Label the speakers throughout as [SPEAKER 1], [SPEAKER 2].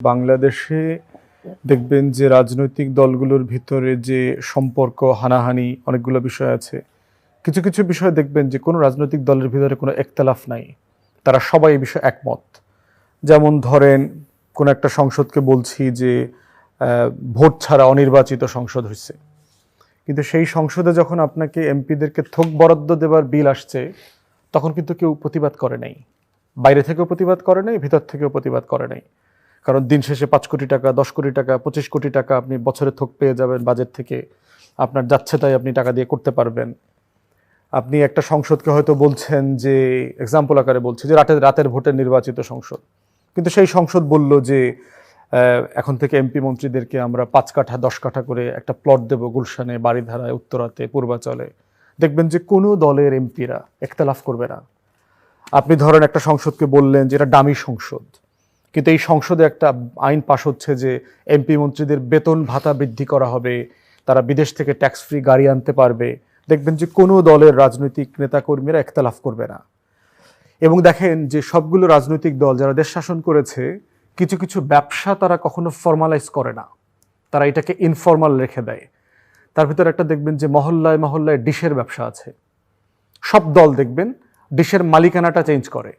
[SPEAKER 1] বাংলাদেশে দেখবেন যে রাজনৈতিক দলগুলোর ভিতরে যে সম্পর্ক, হানাহানি অনেকগুলো বিষয় আছে। কিছু কিছু বিষয় দেখবেন যে কোনো রাজনৈতিক দলের ভিতরে কোনো একতলাফ নাই। তারা সবাই এই বিষয়ে একমত। যেমন ধরেন, কোন একটা সংসদকে বলছি যে ভোট ছাড়া অনির্বাচিত সংসদ হয়েছে কিন্তু সেই সংসদে যখন আপনাকে এমপিদেরকে থোক বরাদ্দ দেবার বিল আসছে, তখন কিন্তু কেউ প্রতিবাদ করে নাই। বাইরে থেকেও প্রতিবাদ করে নাই, ভিতর থেকেও প্রতিবাদ করে নাই। কারণ দিন শেষে পাঁচ কোটি টাকা, দশ কোটি টাকা, পঁচিশ কোটি টাকা আপনি বছরে থোক পেয়ে যাবেন বাজেট থেকে। আপনার যাচ্ছে তাই আপনি টাকা দিয়ে করতে পারবেন। আপনি একটা সংসদকে হয়তো বলছেন যে এক্সাম্পল আকারে বলছে যে রাতের রাতের ভোটে নির্বাচিত সংসদ। কিন্তু সেই সংসদ বলল যে এখন থেকে এমপি মন্ত্রীদেরকে আমরা পাঁচ কাঠা, দশ কাঠা করে একটা প্লট দেব গুলশানে বাড়িধারায় উত্তরাতে, পূর্বাচলে। দেখবেন যে কোনো দলের এমপিরা একতলাফ করবে না। আপনি ধরেন একটা সংসদকে বললেন যে এটা দামি সংসদ। কিন্তু এই সংসদে একটা আইন পাশ হচ্ছে যে এমপি মন্ত্রীদের বেতন ভাতা বৃদ্ধি করা হবে, তারা বিদেশ থেকে ট্যাক্স ফ্রি গাড়ি আনতে পারবে। দেখবেন যে কোনো দলের রাজনৈতিক নেতাকর্মীরা একতলাফ করবে না। এবং দেখেন যে সবগুলো রাজনৈতিক দল যারা দেশ শাসন করেছে, কিছু কিছু ব্যবসা তারা কখনো ফর্মালাইজ করে না। তারা এটাকে ইনফর্মাল রেখে দেয়। তার ভিতরে একটা দেখবেন যে মহল্লায় মহল্লায় ডিশের ব্যবসা আছে। সব দল দেখবেন ডিশের মালিকানাটা চেঞ্জ করে।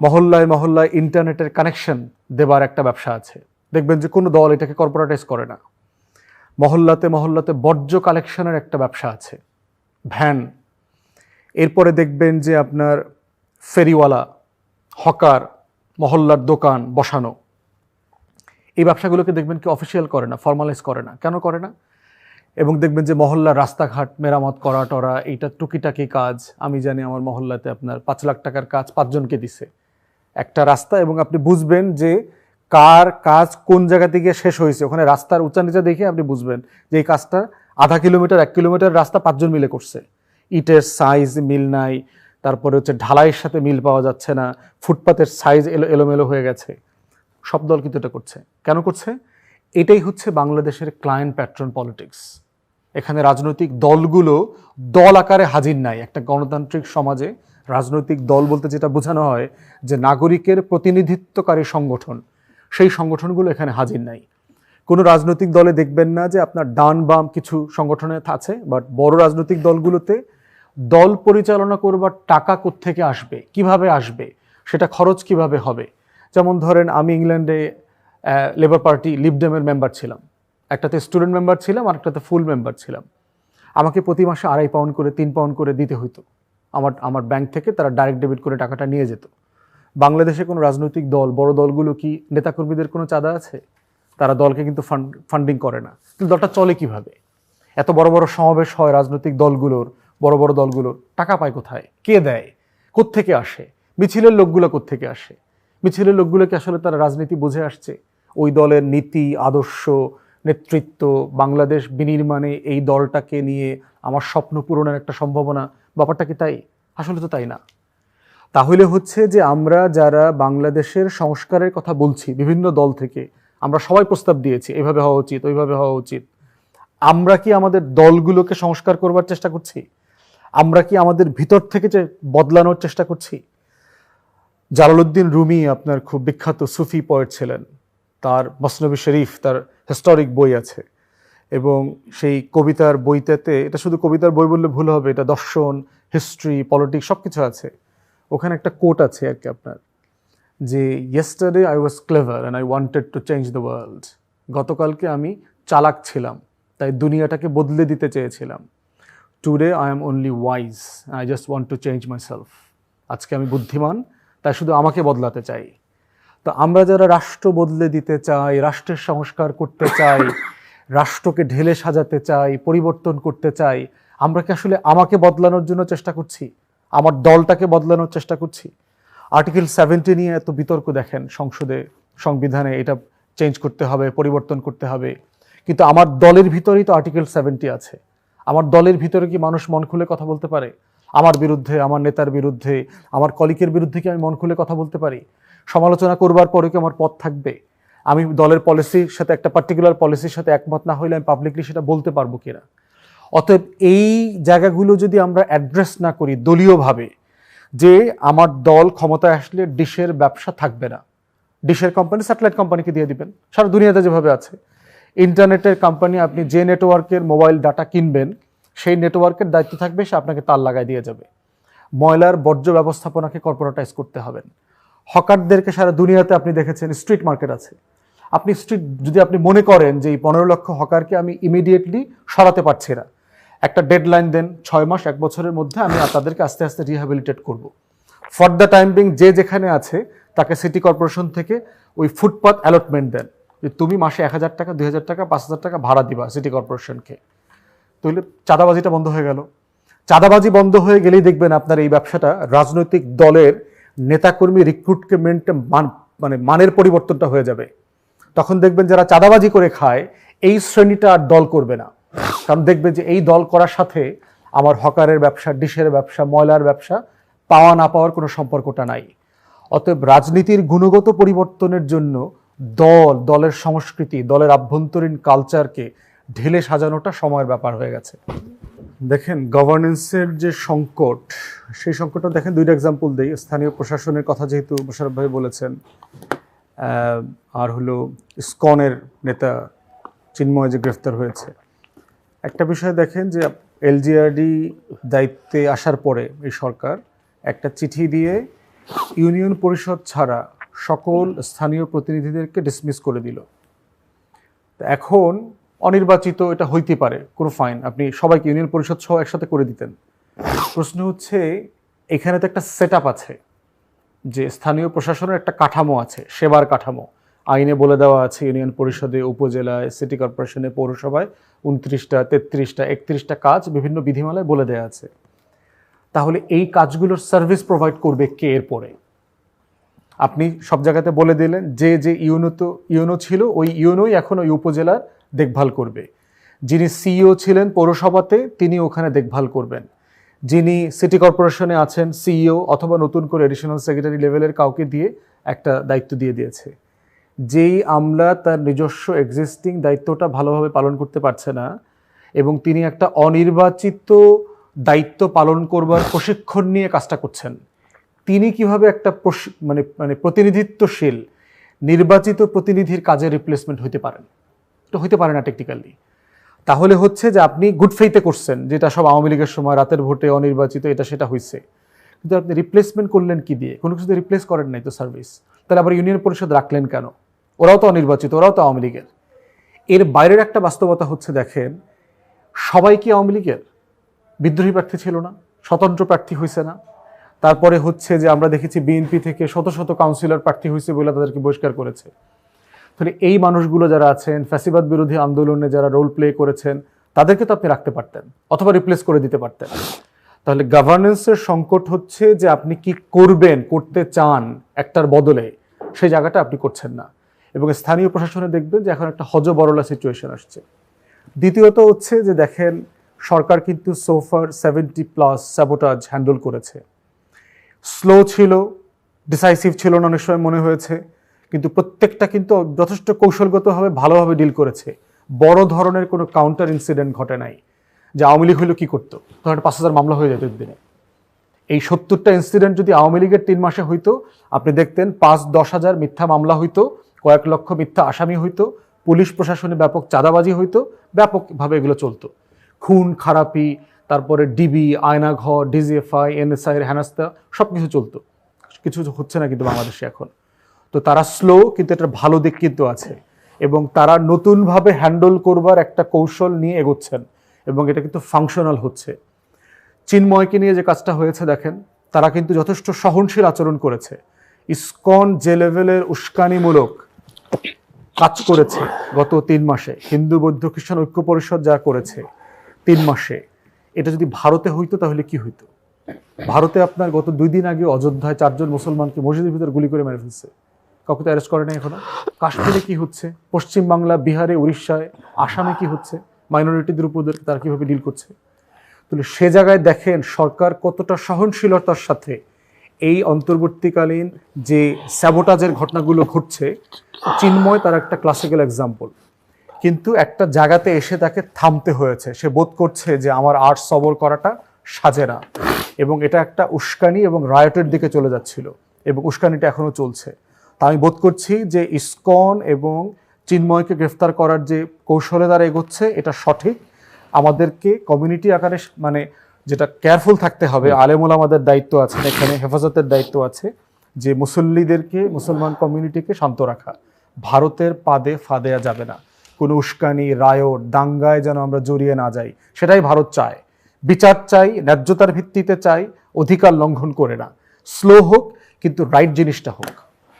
[SPEAKER 1] মহল্লায় মহল্লায় ইন্টারনেটের কানেকশন দেবার একটা ব্যবসা আছে। দেখবেন যে কোনো দল এটাকে কর্পোরেটাইজ করে না। মহল্লাতে মহল্লাতে বর্জ্য কালেকশনের একটা ব্যবসা আছে। ভ্যান। এরপরে দেখবেন যে আপনার ফেরিওয়ালা, হকার, মহল্লার দোকান বসানো। এই ব্যবসাগুলোকে দেখবেন কি অফিসিয়াল করে না ফর্মালাইজ করে না। কেন করে না? এবং দেখবেন যে মহল্লার রাস্তাঘাট মেরামত করা টরা এইটা টুকিটাকি কাজ। আমি জানি আমার মহল্লাতে আপনার পাঁচ লাখ টাকার কাজ পাঁচজনকে দিছে। একটা রাস্তা এবং আপনি বুঝবেন যে কার কাজ কোন জায়গা থেকে শেষ হয়েছে। ওখানে রাস্তার উঁচা নিচা দেখে আপনি বুঝবেন যে এই কাজটা আধা কিলোমিটার, এক কিলোমিটার রাস্তা পাঁচজন মিলে করছে। ইটের সাইজ মিল নাই, তারপরে হচ্ছে ঢালাইয়ের সাথে মিল পাওয়া যাচ্ছে না, ফুটপাতের সাইজ এলো, এলোমেলো হয়ে গেছে। সব দল কিন্তু এটা করছে। কেন করছে? এটাই হচ্ছে বাংলাদেশের ক্লায়েন্ট প্যাট্রন পলিটিক্স এখানে রাজনৈতিক দলগুলো দল আকারে হাজির নাই। একটা গণতান্ত্রিক সমাজে রাজনৈতিক দল বলতে যেটা বোঝানো হয় যে নাগরিকের প্রতিনিধিত্বকারী সংগঠন, সেই সংগঠনগুলো এখানে হাজির নাই। কোনো রাজনৈতিক দলে দেখবেন না যে আপনার ডান বাম কিছু সংগঠনে আছে বাট বড় রাজনৈতিক দলগুলোতে দল পরিচালনা করবার টাকা কোত্থেকে আসবে, কীভাবে আসবে, সেটা খরচ কীভাবে হবে? যেমন ধরেন আমি ইংল্যান্ডে লেবার পার্টি লিবডেমের মেম্বার ছিলাম। একটাতে স্টুডেন্ট মেম্বার ছিলাম আর একটাতে ফুল মেম্বার ছিলাম। আমাকে প্রতি মাসে আড়াই পাউন্ড করে, তিন পাউন্ড করে দিতে হইতো। আমার আমার ব্যাংক থেকে তারা ডাইরেক্ট ডেবিট করে টাকাটা নিয়ে যেত। বাংলাদেশে কোনো রাজনৈতিক দল, বড় দলগুলো কি নেতাকর্মীদের কোনো চাঁদা আছে? তারা দলকে কিন্তু ফান্ড ফান্ডিং করে না। কিন্তু দলটা চলে কীভাবে? এত বড় বড় সমাবেশ হয় রাজনৈতিক দলগুলোর, বড় বড় দলগুলোর, টাকা পায় কোথায়? কে দেয়? কোত্থেকে আসে? মিছিলের লোকগুলো কোত্থেকে আসে? মিছিলের লোকগুলোকে আসলে তারা রাজনীতি বুঝে আসছে? ওই দলের নীতি, আদর্শ, নেতৃত্ব, বাংলাদেশ বিনির্মাণে এই দলটাকে নিয়ে আমার স্বপ্ন পূরণের একটা সম্ভাবনা ব্যাপারটা কি তাই? আসলে তো তাই না। তাহলে হচ্ছে যে আমরা যারা বাংলাদেশের সংস্কারের কথা বলছি, বিভিন্ন দল থেকে, আমরা সবাই প্রস্তাব দিয়েছি, এভাবে হওয়া উচিত, ওইভাবে হওয়া উচিত। আমরা কি আমাদের দলগুলোকে সংস্কার করবার চেষ্টা করছি? আমরা কি আমাদের ভিতর থেকে যে বদলানোর চেষ্টা করছি? জালালউদ্দিন রুমি আপনার খুব বিখ্যাত সুফি পয়েট ছিলেন। তার মসনবী শরীফ, তার হিস্টোরিক বই আছে। এবং সেই কবিতার বইটাতে, এটা শুধু কবিতার বই বললে ভুল হবে, এটা দর্শন হিস্ট্রি পলিটিক্স সব কিছু আছে। ওখানে একটা কোট আছে আর কি আপনার, যে yesterday I was clever and I wanted to change the world গতকালকে আমি চালাক ছিলাম, তাই দুনিয়াটাকে বদলে দিতে চেয়েছিলাম। Today I am only wise I just want to change myself আজকে আমি বুদ্ধিমান, তাই শুধু আমাকে বদলাতে চাই। তো আমরা যারা রাষ্ট্র বদলে দিতে চাই, রাষ্ট্রের সংস্কার করতে চাই রাষ্ট্রকে ঢেলে সাজাতে চাই, পরিবর্তন করতে চাই, আমরা কি আসলে আমাকে বদলানোর জন্য চেষ্টা করছি? আমার দলটাকে বদলানোর চেষ্টা করছি? আর্টিকেল সেভেন্টি নিয়ে এত বিতর্ক দেখেন সংসদে, সংবিধানে, এটা চেঞ্জ করতে হবে, পরিবর্তন করতে হবে। কিন্তু আমার দলের ভিতরেই তো আর্টিকেল সেভেন্টি আছে। আমার দলের ভিতরে কি মানুষ মন খুলে কথা বলতে পারে? আমার বিরুদ্ধে, আমার নেতার বিরুদ্ধে, আমার কলিকের বিরুদ্ধে কি আমি মন খুলে কথা বলতে পারি? সমালোচনা করবার পরে কি আমার পথ থাকবে? আমি দলের পলিসির সাথে, একটা পার্টিকুলার পলিসির সাথে একমত না হইলে আমি পাবলিকলি সেটা বলতে পারব কিনা। অতএব এই জায়গাগুলো যদি আমরা অ্যাড্রেস না করি দলীয়ভাবে, যে আমার দল ক্ষমতায় আসলে ডিশের ব্যবসা থাকবে না। ডিশের কোম্পানি স্যাটেলাইট কোম্পানিকে দিয়ে দিবেন। সারা দুনিয়াতে যেভাবে আছে। ইন্টারনেটের কোম্পানি আপনি যে নেটওয়ার্কের মোবাইল ডাটা কিনবেন, সেই নেটওয়ার্কের দায়িত্ব থাকবে, সে আপনাকে তার লাগাই দিয়ে যাবে। ময়লার বর্জ্য ব্যবস্থাপনাকে কর্পোরেটাইজ করতে হবেন হকারদেরকে সারা দুনিয়াতে আপনি দেখেছেন স্ট্রিট মার্কেট আছে। আপনি যদি আপনি মনে করেন যে এই পনেরো লক্ষ হকারকে আমি ইমিডিয়েটলি সরাতে পারছি না, একটা ডেডলাইন দেন, ছয় মাস, এক বছরের মধ্যে আমি তাদেরকে আস্তে আস্তে রিহ্যাবিলিটেট করব। ফর দ্য টাইম বিং যে যেখানে আছে, তাকে সিটি কর্পোরেশন থেকে ওই ফুটপাথ অ্যালটমেন্ট দেন। যে তুমি মাসে এক হাজার টাকা, দুই হাজার টাকা, পাঁচ হাজার টাকা ভাড়া দিবা সিটি কর্পোরেশনকে তাহলে চাঁদাবাজিটা বন্ধ হয়ে গেল। চাঁদাবাজি বন্ধ হয়ে গেলেই দেখবেন আপনার এই ব্যবসাটা রাজনৈতিক দলের নেতাকর্মী রিক্রুটমেন্ট মান মানে মানের পরিবর্তনটা হয়ে যাবে। তখন দেখবেন যারা চাঁদাবাজি করে খায়, এই শ্রেণীটা আর দল করবে না। কারণ দেখবে যে এই দল করার সাথে আমার হকারের ব্যবসা, ডিশের ব্যবসা, ময়লার ব্যবসা, পাওয়া না পাওয়ার কোনো সম্পর্কটা নাই। অতএব রাজনীতির গুণগত পরিবর্তনের জন্য দল, দলের সংস্কৃতি, দলের আভ্যন্তরীণ কালচারকে ঢেলে সাজানোটা সময়ের ব্যাপার হয়ে গেছে। দেখেন গভর্নেন্সের যে সংকট, সেই সংকটটা দেখেন, দুইটা এক্সাম্পল দিই। স্থানীয় প্রশাসনের কথা যেহেতু মোশারফ ভাই বলেছেন আর হলো স্কনের নেতা চিন্ময় যে গ্রেফতার হয়েছে। একটা বিষয় দেখেন যে এলজিআরডি দায়িত্বে আসার পরে এই সরকার একটা চিঠি দিয়ে ইউনিয়ন পরিষদ ছাড়া সকল স্থানীয় প্রতিনিধিদেরকে ডিসমিস করে দিল। এখন অনির্বাচিত এটা হইতে পারে, কোনো ফাইন আপনি সবাইকে ইউনিয়ন পরিষদ সহ একসাথে করে দিতেন। প্রশ্ন হচ্ছে, এখানে তো একটা সেট আছে। যে স্থানীয় প্রশাসনের একটা কাঠামো আছে, সেবার কাঠামো। আইনে বলে দেওয়া আছে, ইউনিয়ন পরিষদে, উপজেলায়, সিটি কর্পোরেশনে, পৌরসভায় উনত্রিশটা, তেত্রিশটা, একত্রিশটা কাজ বিভিন্ন বিধিমালায় বলে দেওয়া আছে। তাহলে এই কাজগুলোর সার্ভিস প্রোভাইড করবে কে এরপরে আপনি সব জায়গাতে বলে দিলেন, যে যে ইউনো তো, ইউনো ছিল, ওই ইউনোই এখন ওই উপজেলার দেখভাল করবে। যিনি সিইও ছিলেন পৌরসভাতে, তিনি ওখানে দেখভাল করবেন। যিনি সিটি কর্পোরেশনে আছেন, সিইও, অথবা নতুন করে এডিশনাল সেক্রেটারি লেভেলের কাউকে দিয়ে একটা দায়িত্ব দিয়ে দিয়েছে। যেই আমলা তার নিজস্ব এক্সিস্টিং দায়িত্বটা ভালোভাবে পালন করতে পারছে না, এবং তিনি একটা অনির্বাচিত দায়িত্ব পালন করবার প্রশিক্ষণ নিয়ে কাজটা করছেন, তিনি কীভাবে একটা মানে মানে প্রতিনিধিত্বশীল, নির্বাচিত প্রতিনিধির কাজে রিপ্লেসমেন্ট হইতে পারেন? এটা হইতে পারে না টেকনিক্যালি তাহলে হচ্ছে যে আপনি গুড ফেইতে করছেন, যেটা সব আওয়ামী লীগের সময়, রাতের ভোটে অনির্বাচিত, এটা সেটা হয়েছে কিন্তু আপনি রিপ্লেসমেন্ট করলেন কি দিয়ে? কোনো কিছু রিপ্লেস করেন নাই তো সার্ভিস তাহলে আবার ইউনিয়ন পরিষদ রাখলেন কেন? ওরাও তো অনির্বাচিত, ওরাও তো আওয়ামী লীগের। এর বাইরের একটা বাস্তবতা হচ্ছে, দেখেন, সবাই কি আওয়ামী লীগের? বিদ্রোহী প্রার্থী ছিল না, স্বতন্ত্র প্রার্থী হয়েছে না। তারপরে হচ্ছে যে আমরা দেখেছি বিএনপি থেকে শত শত কাউন্সিলর প্রার্থী হয়েছে বলে তাদেরকে বহিষ্কার করেছে। তাহলে এই মানুষগুলো যারা আছেন, ফ্যাসিবাদ বিরোধী আন্দোলনে যারা রোল প্লে করেছেন, তাদেরকে তো আপনি রাখতে পারতেন অথবা রিপ্লেস করে দিতে পারতেন। তাহলে গভর্নেন্সের সংকট হচ্ছে যে আপনি কি করবেন, করতে চান একটার বদলে, সেই জায়গাটা আপনি করছেন না। এবং স্থানীয় প্রশাসনে দেখবেন যে এখন একটা হজবরলা সিচুয়েশন আসছে। দ্বিতীয়ত হচ্ছে যে দেখেন, সরকার কিন্তু so far seventy plus sabotage handle করেছে। স্লো ছিল ডিসাইসিভ ছিল না অনেক সময় মনে হয়েছে। কিন্তু প্রত্যেকটা কিন্তু যথেষ্ট কৌশলগতভাবে ভালোভাবে ডিল করেছে। বড় ধরনের কোনো কাউন্টার ইনসিডেন্ট ঘটে নাই। যে আওয়ামী লীগ হইল কী করতো? ধরেন পাঁচ হাজার মামলা হয়ে যেত দিনে এই সত্তরটা ইনসিডেন্ট যদি আওয়ামী লীগের তিন মাসে হইতো, আপনি দেখতেন পাঁচ, দশ হাজার মিথ্যা মামলা হইতো, কয়েক লক্ষ মিথ্যা আসামি হইতো, পুলিশ প্রশাসনে ব্যাপক চাঁদাবাজি হইতো, ব্যাপকভাবে এগুলো চলতো। খুন, খারাপি, তারপরে ডিবি আয়নাঘর ডিজিএফআই এনএসআই হেনাস্তা সব কিছু চলতো। কিছু হচ্ছে না কিন্তু বাংলাদেশে এখন। তো তারা স্লো কিন্তু এটার ভালো দিক কিন্তু আছে। এবং তারা নতুনভাবে হ্যান্ডেল করবার একটা কৌশল নিয়ে এগোচ্ছেন, এবং এটা কিন্তু ফাংশনাল হচ্ছে। চিন্ময়কে নিয়ে যে কাজটা হয়েছে দেখেন, তারা কিন্তু যথেষ্ট সহনশীল আচরণ করেছে। ইসকন যে লেভেলের উস্কানিমূলক কাজ করেছে গত তিন মাসে, হিন্দু, বৌদ্ধ, খ্রিস্টান ঐক্য পরিষদ যা করেছে তিন মাসে, এটা যদি ভারতে হইতো তাহলে কি হইতো? ভারতে আপনার গত দুই দিন আগে অযোধ্যায় চারজন মুসলমানকে মসজিদের ভিতরে গুলি করে মেরে ফেলছে। কাউকে তো অ্যারেস্ট করে নাই এখনও। কাশ্মীরে কি হচ্ছে? পশ্চিমবাংলা বিহারে, উড়িষ্যায়, আসামে কি হচ্ছে? মাইনরিটিদের উপর তারা কীভাবে ডিল করছে? তাহলে সে জায়গায় দেখেন সরকার কতটা সহনশীলতার সাথে এই অন্তর্বর্তীকালীন যে স্যাবোটাজের ঘটনাগুলো ঘটছে, চিন্ময় তার একটা ক্লাসিক্যাল এক্সাম্পল কিন্তু একটা জায়গাতে এসে তাকে থামতে হয়েছে। সে বোধ করছে যে আমার আর্ট সবর করাটা সাজে না। এবং এটা একটা উস্কানি এবং রায়টের দিকে চলে যাচ্ছিল। এবং উস্কানিটা এখনও চলছে। আমি বোধ করছি যে ইসকন এবং চিন্ময়কে গ্রেফতার করার যে কৌশলে তারা এগোচ্ছে এটা সঠিক। আমাদেরকে কমিউনিটি আকারে মানে যেটা কেয়ারফুল থাকতে হবে আলেমুল আমাদের দায়িত্ব আছে এখানে হেফাজতের দায়িত্ব আছে যে মুসল্লিদেরকে মুসলমান কমিউনিটিকে শান্ত রাখা। ভারতের পাদে ফা দেয়া যাবে না। কোনো উস্কানি রায়ট দাঙ্গায় যেন আমরা জড়িয়ে না যাই সেটাই ভারত চায়। বিচার চাই ন্যায্যতার ভিত্তিতে চাই অধিকার লঙ্ঘন করে না। স্লো হোক কিন্তু রাইট জিনিসটা হোক।